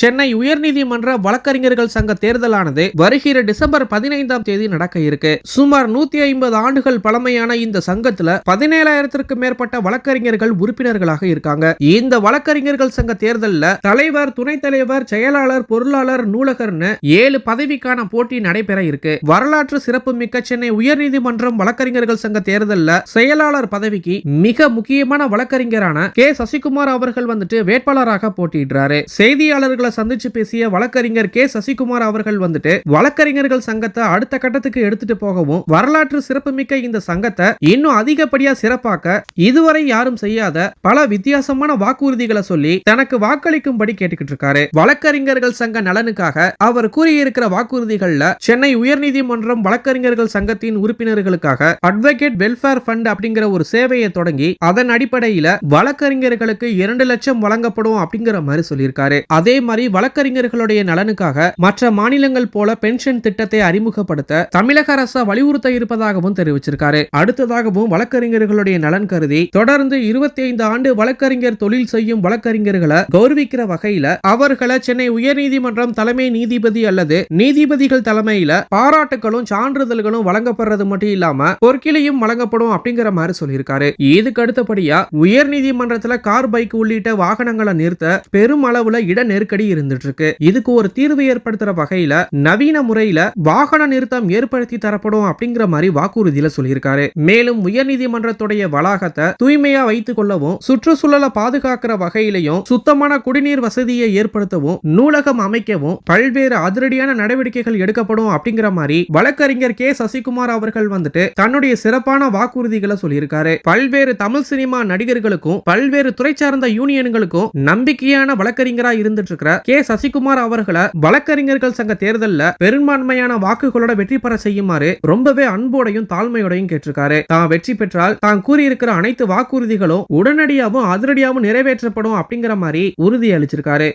சென்னை உயர்நீதிமன்ற வழக்கறிஞர்கள் சங்க தேர்தலானது வருகிற டிசம்பர் பதினைந்தாம் தேதி நடக்க இருக்கு. சுமார் நூத்தி ஐம்பது ஆண்டுகள் பழமையான இந்த சங்கத்துல பதினேழாயிரத்திற்கு மேற்பட்ட வழக்கறிஞர்கள் உறுப்பினர்களாக இருக்காங்க. இந்த வழக்கறிஞர்கள் சங்க தேர்தலில் தலைவர் துணைத் தலைவர் செயலாளர் பொருளாளர் நூலகர்னு ஏழு பதவிக்கான போட்டி நடைபெற இருக்கு. வரலாற்று சிறப்புமிக்க சென்னை உயர்நீதிமன்றம் வழக்கறிஞர்கள் சங்க தேர்தலில் செயலாளர் பதவிக்கு மிக முக்கியமான வழக்கறிஞரான கே. சசிகுமார் அவர்கள் வந்துட்டு வேட்பாளராக போட்டியிடுறாரு. செய்தியாளர்கள் சந்திச்சு பேசிய வழக்கறிஞர் கே. சசிகுமார் அவர்கள் வந்துட்டு வழக்கறிஞர்கள் சங்கத்தை அடுத்த கட்டத்துக்கு எடுத்துட்டு போகவும் வரலாற்று சிறப்புமிக்க இந்த சங்கத்தை இன்னும் அதிகப்படியா சிறப்பாக்க இதுவரை யாரும் செய்யாத பல வித்தியாசமான வாக்குறுதிகளை சொல்லி தனக்கு வாக்களிக்கும்படி கேட்டுக்கிட்டு இருக்காரு. வழக்கறிஞர்கள் சங்க நலனுக்காக அவர் கூறியிருக்கிற வாக்குறுதிகள்ல சென்னை உயர்நீதிமன்றம் வழக்கறிஞர்கள் சங்கத்தின் உறுப்பினர்களுக்காக அட்வொகேட் வெல்ஃபேர் ஃபண்ட் அப்படிங்கிற ஒரு சேவையை தொடங்கி அதன் அடிப்படையில வழக்கறிஞர்களுக்கு இரண்டு லட்சம் வழங்கப்படும் அப்படிங்கிற மாதிரி சொல்லியிருக்காரு. அதே மாதிரி வழக்கறிஞர்களுடைய நலனுக்காக மற்ற மாநிலங்கள் போல பென்ஷன் திட்டத்தை அறிமுகப்படுத்த தமிழக அரசு வலியுறுத்த இருப்பதாகவும் தெரிவிச்சிருக்காரு. அடுத்ததாகவும் வழக்கறிஞர்களுடைய நலன் கருதி தொடர்ந்து இருபத்தி ஐந்து ஆண்டு வழக்கறிஞர் தொழில் செய்யும் வழக்கறிஞர்களை கௌரவிக்கிற வகையில அவர்களை சென்னை உயர்நீதிமன்றம் தலைமை நீதிபதி அல்லது நீதிபதிகள் தலைமையில பாராட்டுகளும் சான்றிதழ்களும் வழங்கப்படுறது மட்டும் இல்லாம பொற்கிலையும் வழங்கப்படும் அப்படிங்கிற மாதிரி சொல்லியிருக்காரு. இதுக்கு அடுத்தபடியா உயர்நீதிமன்றத்துல கார் பைக் உள்ளிட்ட வாகனங்களை நிறுத்த பெரும் அளவுல இட நெருக்கடி இருந்துட்டு இருக்கு இதுக்கு ஒரு தீர்வு ஏற்படுத்துற வகையில நவீன முறையில வாகன நிறுத்தம் ஏற்படுத்தி தரப்படும் அப்படிங்கிற மாதிரி வாக்குறுதியில சொல்லியிருக்காரு. மேலும் உயர்நீதிமன்றத்துடைய வளாகத்தை தூய்மையா வைத்துக் கொள்ளவும் சுற்றுச்சூழலை பாதுகாக்கிற வகையிலையும் சுத்தமான குடிநீர் வசதியை ஏற்படுத்தவும் நூலகம் அமைக்கவும் பல்வேறு அதிரடியான நடவடிக்கைகள் எடுக்கப்படும் அப்படிங்கிற மாதிரி வழக்கறிஞர் கே. சசிகுமார் அவர்கள் வந்துட்டு தன்னுடைய சிறப்பான வாக்குறுதிகளை சொல்லியிருக்காரு. பல்வேறு தமிழ் சினிமா நடிகர்களுக்கும் பல்வேறு துறை சார்ந்த யூனியன்களுக்கும் நம்பிக்கையான வழக்கறிஞரா இருந்துட்டு இருக்கிற கே. சசிகுமார் அவர்களை வழக்கறிஞர்கள் சங்க தேர்தலில் பெரும்பான்மையான வாக்குகளோட வெற்றி பெற செய்யுமாறு ரொம்பவே அன்போடையும் தாழ்மையோடையும் கேட்டிருக்காரு. தான் வெற்றி பெற்றால் தான் கூறியிருக்கிற அனைத்து வாக்குறுதிகளும் உடனடியாகவும் அதிரடியாகவும் நிறைவேற்றப்படும் அப்படிங்கிற மாதிரி உறுதி அளிச்சிருக்காரு.